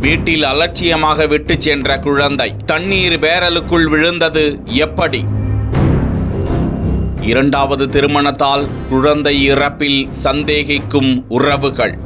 வீட்டில் அலட்சியமாக விட்டு சென்ற குழந்தை. தண்ணீர் பேரலுக்குள் விழுந்தது எப்படி? இரண்டாவது திருமணத்தால் குழந்தை இறப்பில் சந்தேகிக்கும் உறவுகள்.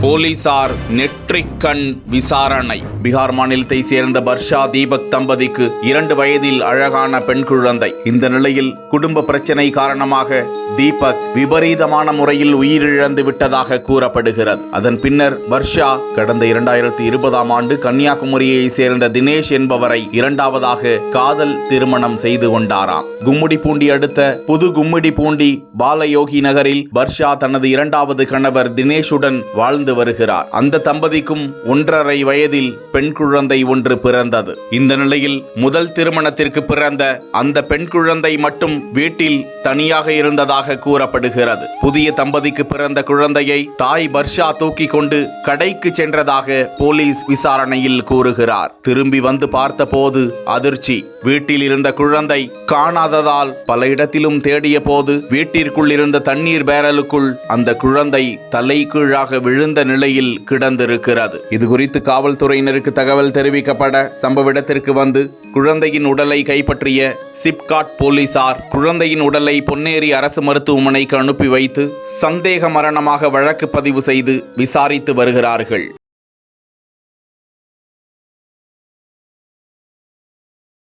போலீசார் நெற்றிக்கண் விசாரணை. பீகார் மாநிலத்தை சேர்ந்த பர்ஷா தீபக் தம்பதிக்கு இரண்டு வயதில் அழகான பெண் குழந்தை. இந்த நிலையில் குடும்ப பிரச்சனை காரணமாக தீபக் விபரீதமான முறையில் உயிரிழந்து விட்டதாக கூறப்படுகிறது. அதன் பின்னர் வர்ஷா கடந்த இரண்டாயிரத்தி இருபதாம் ஆண்டு கன்னியாகுமரியை சேர்ந்த தினேஷ் என்பவரை இரண்டாவதாக காதல் திருமணம் செய்து கொண்டாராம். கும்மிடிப்பூண்டி அடுத்த புது கும்மிடிப்பூண்டி பாலயோகி நகரில் வர்ஷா தனது இரண்டாவது கணவர் தினேஷுடன் வாழ்ந்து வருகிறார். அந்த தம்பதிக்கும் ஒன்றரை வயதில் பெண் குழந்தை ஒன்று பிறந்தது. இந்த நிலையில் முதல் திருமணத்திற்கு பிறந்த அந்த பெண் குழந்தை மட்டும் வீட்டில் தனியாக இருந்ததாக கூறப்படுகிறது. புதிய தம்பதிக்கு பிறந்த குழந்தையை தாய் பர்ஷா தூக்கி கொண்டு கடைக்கு சென்றதாக போலீஸ் விசாரணையில் கூறுகிறார். திரும்பி வந்து பார்த்தபோது அதிர்ச்சி. வீட்டில் இருந்த குழந்தை காணாததால் பல இடத்திலும் தேடிய போது வீட்டிற்குள் இருந்த தண்ணீர் பேரலுக்குள் அந்த குழந்தை தலைகீழாக விழுந்த நிலையில் கிடந்திருக்கிறது. இது குறித்து காவல்துறையினருக்கு தகவல் தெரிவிக்கப்பட சம்பவ இடத்திற்கு வந்து குழந்தையின் உடலை கைப்பற்றிய சிப்காட் போலீசார் குழந்தையின் உடலை பொன்னேரி அரசு மருத்துவமனைக்கு அனுப்பி வைத்து சந்தேக மரணமாக வழக்கு பதிவு செய்து விசாரித்து வருகிறார்கள்.